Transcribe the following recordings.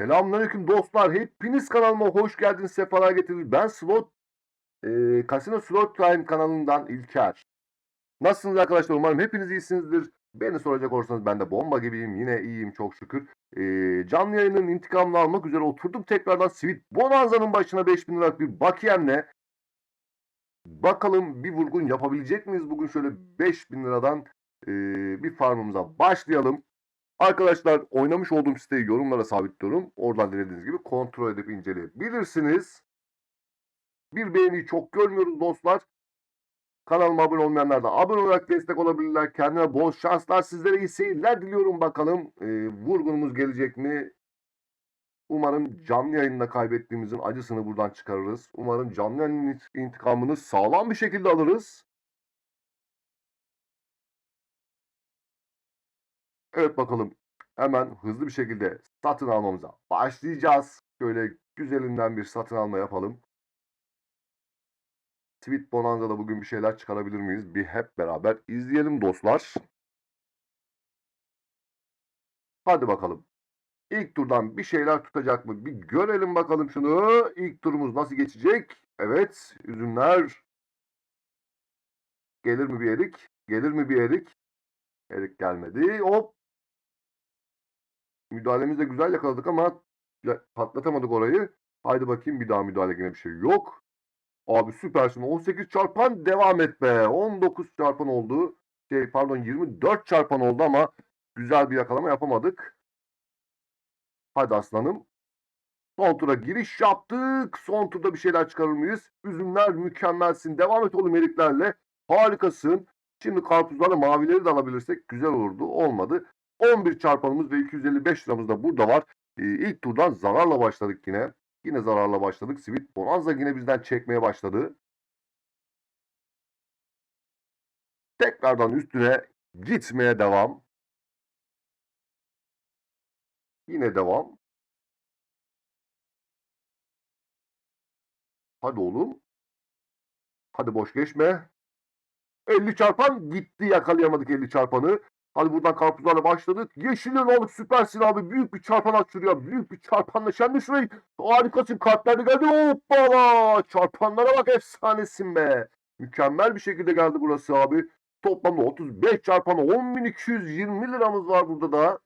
Selamünaleyküm dostlar. Hepiniz kanalıma hoş geldiniz. Sefalar getirdiniz. Ben Slot e, Casino Slot Time kanalından İlker. Nasılsınız arkadaşlar? Umarım hepiniz iyisinizdir. Beni soracak olursanız ben de bomba gibiyim. Yine iyiyim çok şükür. E, canlı yayının intikamını almak üzere oturdum tekrardan Sweet Bonanza'nın başına 5000 liralık bir bakiyemle. Bakalım bir vurgun yapabilecek miyiz? Bugün şöyle 5000 liradan e, bir farmımıza başlayalım. Arkadaşlar oynamış olduğum siteyi yorumlara sabitliyorum. Oradan dilediğiniz gibi kontrol edip inceleyebilirsiniz. Bir beğeniyi çok görmüyoruz dostlar. Kanalıma abone olmayanlar da abone olarak destek olabilirler. Kendine bol şanslar. Sizlere iyi seyirler diliyorum bakalım. Ee, vurgunumuz gelecek mi? Umarım canlı yayında kaybettiğimizin acısını buradan çıkarırız. Umarım canlı yayının intikamını sağlam bir şekilde alırız. Evet bakalım. Hemen hızlı bir şekilde satın almamıza başlayacağız. Şöyle güzelinden bir satın alma yapalım. Sweet Bonanza'da bugün bir şeyler çıkarabilir miyiz? Bir hep beraber izleyelim dostlar. Hadi bakalım. İlk turdan bir şeyler tutacak mı? Bir görelim bakalım şunu. İlk turumuz nasıl geçecek? Evet. Üzümler. Gelir mi bir erik? Gelir mi bir erik? Erik gelmedi. Hop. Müdahalemizi de güzel yakaladık ama patlatamadık orayı. Haydi bakayım bir daha müdahale yine bir şey yok. Abi süpersin. 18 çarpan devam et be. 19 çarpan oldu. Şey pardon 24 çarpan oldu ama güzel bir yakalama yapamadık. Hadi aslanım. Son tura giriş yaptık. Son turda bir şeyler çıkarır mıyız? Üzümler mükemmelsin. Devam et oğlum eriklerle. Harikasın. Şimdi karpuzlarla mavileri de alabilirsek güzel olurdu. Olmadı. 11 çarpanımız ve 255 liramız da burada var. Ee, ilk turdan zararla başladık yine. Yine zararla başladık. Sweet Bonanza yine bizden çekmeye başladı. Tekrardan üstüne gitmeye devam. Yine devam. Hadi oğlum. Hadi boş geçme. 50 çarpan gitti yakalayamadık 50 çarpanı. Hadi buradan karpuzlarla başladık. Yeşilin oğlum süpersin abi. Büyük bir çarpan at. Büyük bir çarpanla sen de şurayı. Harikasın kartlar geldi. Hoppala. Çarpanlara bak efsanesin be. Mükemmel bir şekilde geldi burası abi. Toplamda 35 çarpanı 10.220 liramız var burada da.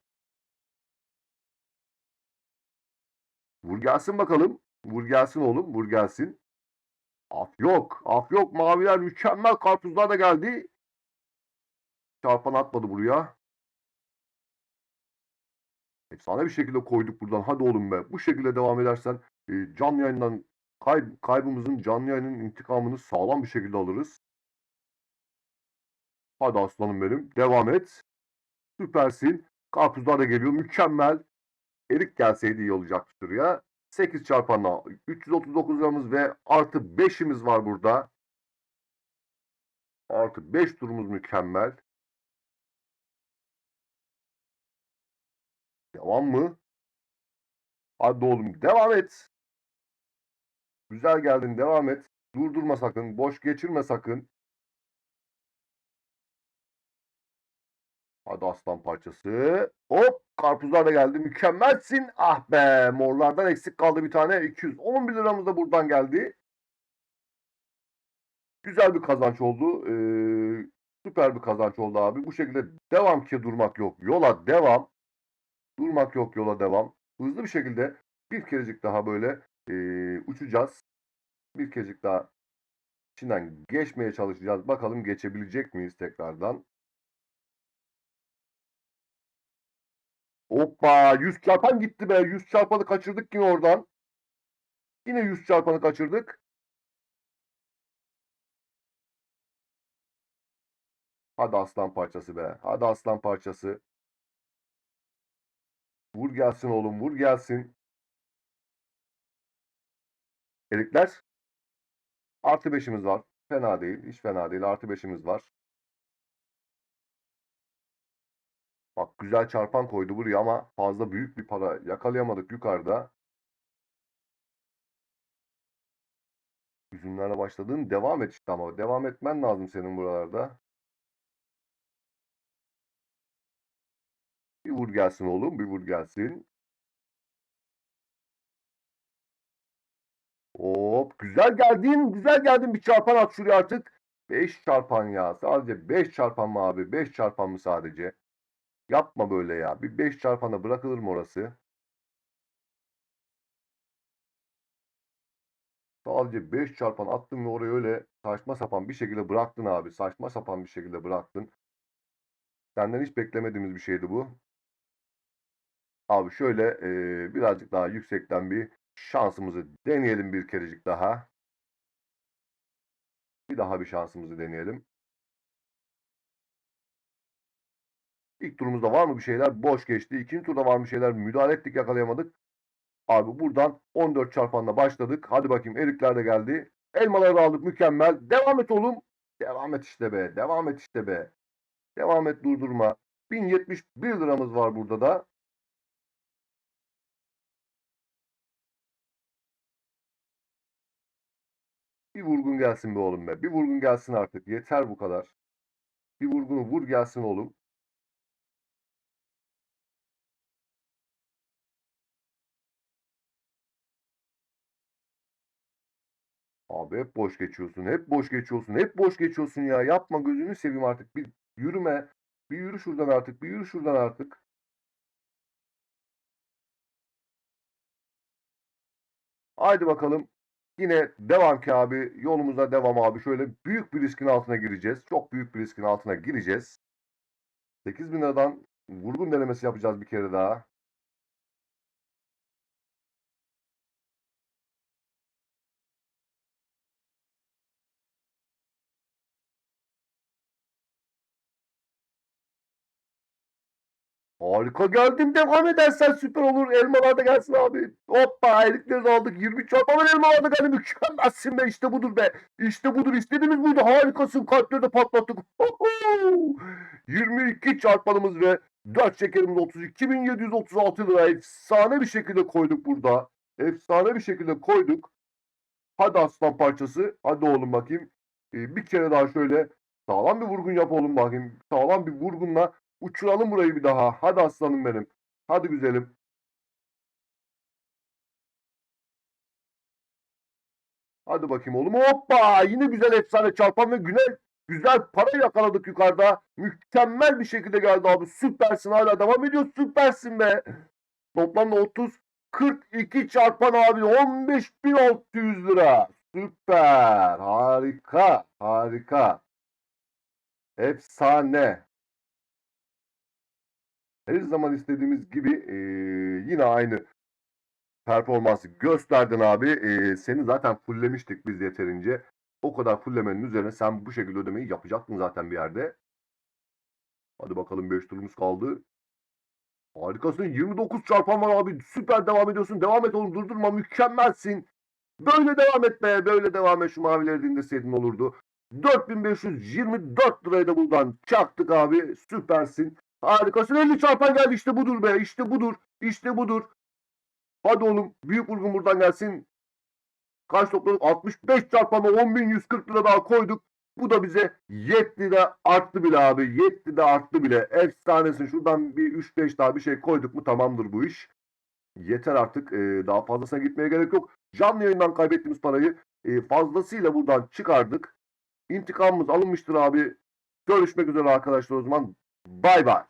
Vur gelsin bakalım. Vur gelsin oğlum. Vur gelsin. Af yok. Af yok. Maviler mükemmel karpuzlar da geldi. Çarpan atmadı buraya. Efsane bir şekilde koyduk buradan. Hadi oğlum be. Bu şekilde devam edersen e, canlı yayından kay- kaybımızın canlı yayının intikamını sağlam bir şekilde alırız. Hadi aslanım benim. Devam et. Süpersin. Karpuzlar da geliyor. Mükemmel. Erik gelseydi iyi olacaktı şuraya. 8 çarpanla 339 liramız ve artı 5'imiz var burada. Artı 5 turumuz mükemmel. Devam mı? Hadi oğlum devam et. Güzel geldin devam et. Durdurma sakın. Boş geçirme sakın. Hadi aslan parçası. Hop karpuzlar da geldi. Mükemmelsin. Ah be morlardan eksik kaldı bir tane. 211 liramız da buradan geldi. Güzel bir kazanç oldu. Ee, süper bir kazanç oldu abi. Bu şekilde devam ki durmak yok. Yola devam. Durmak yok yola devam. Hızlı bir şekilde bir kerecik daha böyle ee, uçacağız. Bir kerecik daha içinden geçmeye çalışacağız. Bakalım geçebilecek miyiz tekrardan. Hoppa 100 çarpan gitti be. 100 çarpanı kaçırdık yine oradan. Yine 100 çarpanı kaçırdık. Hadi aslan parçası be. Hadi aslan parçası. Vur gelsin oğlum vur gelsin. Erikler. Artı 5'imiz var. Fena değil. Hiç fena değil. Artı 5'imiz var. Bak güzel çarpan koydu buraya ama fazla büyük bir para yakalayamadık yukarıda. Üzümlerle başladın. Devam et işte ama. Devam etmen lazım senin buralarda. Bir vur gelsin oğlum. Bir vur gelsin. Hop güzel geldin. Güzel geldin. Bir çarpan at şuraya artık. 5 çarpan ya. Sadece 5 çarpan mı abi? 5 çarpan mı sadece? Yapma böyle ya. Bir 5 çarpana bırakılır mı orası? Sadece 5 çarpan attın ve oraya öyle saçma sapan bir şekilde bıraktın abi. Saçma sapan bir şekilde bıraktın. Senden hiç beklemediğimiz bir şeydi bu. Abi şöyle eee, birazcık daha yüksekten bir şansımızı deneyelim bir kerecik daha. Bir daha bir şansımızı deneyelim. İlk turumuzda var mı bir şeyler? Boş geçti. İkinci turda var mı şeyler? Müdahale ettik yakalayamadık. Abi buradan 14 çarpanla başladık. Hadi bakayım erikler de geldi. Elmaları da aldık mükemmel. Devam et oğlum. Devam et işte be. Devam et işte be. Devam et durdurma. 1071 liramız var burada da. Bir vurgun gelsin be oğlum be. Bir vurgun gelsin artık. Yeter bu kadar. Bir vurgunu vur gelsin oğlum. Abi hep boş geçiyorsun. Hep boş geçiyorsun. Hep boş geçiyorsun ya. Yapma gözünü seveyim artık. Bir yürüme. Bir yürü şuradan artık. Bir yürü şuradan artık. Haydi bakalım. Yine devam ki abi. Yolumuza devam abi. Şöyle büyük bir riskin altına gireceğiz. Çok büyük bir riskin altına gireceğiz. 8000 liradan vurgun denemesi yapacağız bir kere daha. Harika geldin. Devam edersen süper olur. Elmalar da gelsin abi. Hoppa elikleri de aldık. 20 çarpma var elmalar da geldi. Mükemmelsin be. İşte budur be. İşte budur. İstediğimiz buydu. Harikasın. Kalpleri de patlattık. 22 çarpanımız ve 4 şekerimiz 32.736 lira. Efsane bir şekilde koyduk burada. Efsane bir şekilde koyduk. Hadi aslan parçası. Hadi oğlum bakayım. Ee, bir kere daha şöyle sağlam bir vurgun yap oğlum bakayım. Sağlam bir vurgunla Uçuralım burayı bir daha. Hadi aslanım benim. Hadi güzelim. Hadi bakayım oğlum. Hoppa! Yine güzel efsane çarpan ve güzel güzel para yakaladık yukarıda. Mükemmel bir şekilde geldi abi. Süpersin hala devam ediyor. Süpersin be. Toplamda 30 42 çarpan abi 15.600 lira. Süper. Harika. Harika. Efsane. Her zaman istediğimiz gibi e, yine aynı performansı gösterdin abi. E, seni zaten fulllemiştik biz yeterince. O kadar fulllemenin üzerine sen bu şekilde ödemeyi yapacaktın zaten bir yerde. Hadi bakalım 5 turumuz kaldı. Harikasın. 29 çarpan var abi. Süper devam ediyorsun. Devam et oğlum durdurma. Mükemmelsin. Böyle devam et be. Böyle devam et. Şu mavileri de indirseydin olurdu. 4524 lirayı da buradan çaktık abi. Süpersin. Harikasın 50 çarpan geldi işte budur be işte budur işte budur. Hadi oğlum büyük vurgun buradan gelsin. Kaç topladık 65 çarpanla 10.140 lira daha koyduk. Bu da bize yetti de arttı bile abi. Yetti de arttı bile. Efsanesin. Şuradan bir 3-5 daha bir şey koyduk mu tamamdır bu iş. Yeter artık. Ee, daha fazlasına gitmeye gerek yok. Canlı yayından kaybettiğimiz parayı e, fazlasıyla buradan çıkardık. İntikamımız alınmıştır abi. Görüşmek üzere arkadaşlar o zaman. Bay bay.